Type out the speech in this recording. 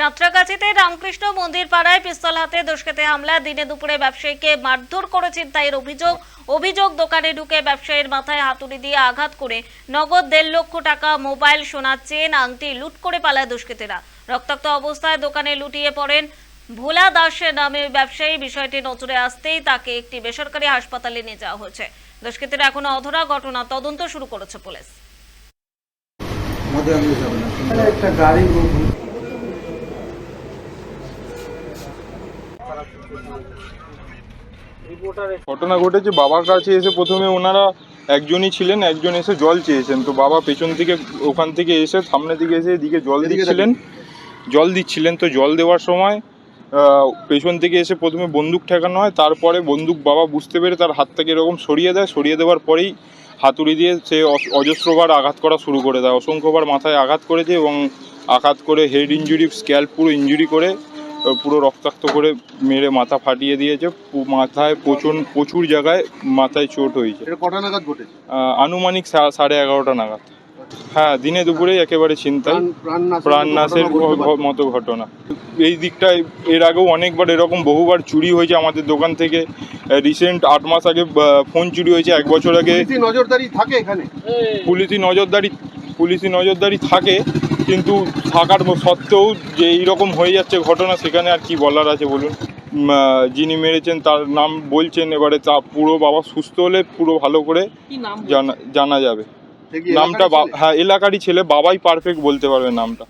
সাঁতরাগাছিতে রামকৃষ্ণ মন্দির পাড়ায় পিস্তল হাতে দুষ্কৃতী হামলা। দিনে দুপুরে ব্যবসায়ীকে মারধর করেছেন তাইয়ের অভিযোগ। অভিযোগ দোকানে ঢুকে ব্যবসায়ীর মাথায় হাতুড়ি দিয়ে আঘাত করে নগদ দেড় লক্ষ টাকা মোবাইল সোনার চেন আংটি লুট করে পালায় দুষ্কৃতীরা। রক্তাক্ত অবস্থায় দোকানে লুটিয়ে পড়েন ভোলা দাস নামে ব্যবসায়ী। বিষয়টি নজরে আসতেই তাকে একটি বেসরকারি হাসপাতালে নিয়ে যাওয়া হয়েছে। দুষ্কৃতীরা এখনও অধরা ঘটনা তদন্ত শুরু করেছে পুলিশ। একটা গাড়ি ঘটনা ঘটেছে বাবার কাছে এসে প্রথমে ওনারা একজনই ছিলেন একজন এসে জল চেয়েছেন। তো বাবা পেছন থেকে ওখান থেকে এসে সামনে দিকে এসে এদিকে জল দিচ্ছিলেন জল দিচ্ছিলেন। তো জল দেওয়ার সময় পেছন থেকে এসে প্রথমে বন্দুক ঠেকানো হয় তারপরে বন্দুক বাবা বুঝতে পেরে তার হাত থেকে এরকম সরিয়ে দেয় সরিয়ে দেওয়ার পরেই হাতুড়ি দিয়ে সে অজস্রবার আঘাত করা শুরু করে দেয়। অসংখ্যবার মাথায় আঘাত করেছে এবং আঘাত করে হেড ইঞ্জুরি স্ক্যাল পুরো ইঞ্জুরি করে পুরো রক্তাক্ত করে মেরে মাথা ফাটিয়ে দিয়েছে। মাথায় প্রচুর প্রচুর জায়গায় মাথায় চোট হয়েছে। কটা নাগাদ ঘটেছে? আনুমানিক সাড়ে এগারোটা নাগাদ। হ্যাঁ দিনে দুপুরেই একেবারে চিন্তায় প্রাণ প্রাণ নাশের মতো ঘটনা এই দিকটায় এর আগেও অনেকবার এরকম বহুবার চুরি হয়েছে আমাদের দোকান থেকে। রিসেন্ট আট মাস আগে ফোন চুরি হয়েছে। এক বছর আগে নজরদারি থাকে এখানে। পুলিশি নজরদারি পুলিশি নজরদারি থাকে কিন্তু থাকার সত্ত্বেও যে এইরকম হয়ে যাচ্ছে ঘটনা সেখানে আর কি বলার আছে বলুন? যিনি মেরেছেন তার নাম বলছেন এবারে তা পুরো বাবা সুস্থ হলে পুরো ভালো করে জানা জানা যাবে। নামটা বা- হ্যাঁ এলাকারই ছেলে বাবাই পারফেক্ট বলতে পারবে নামটা।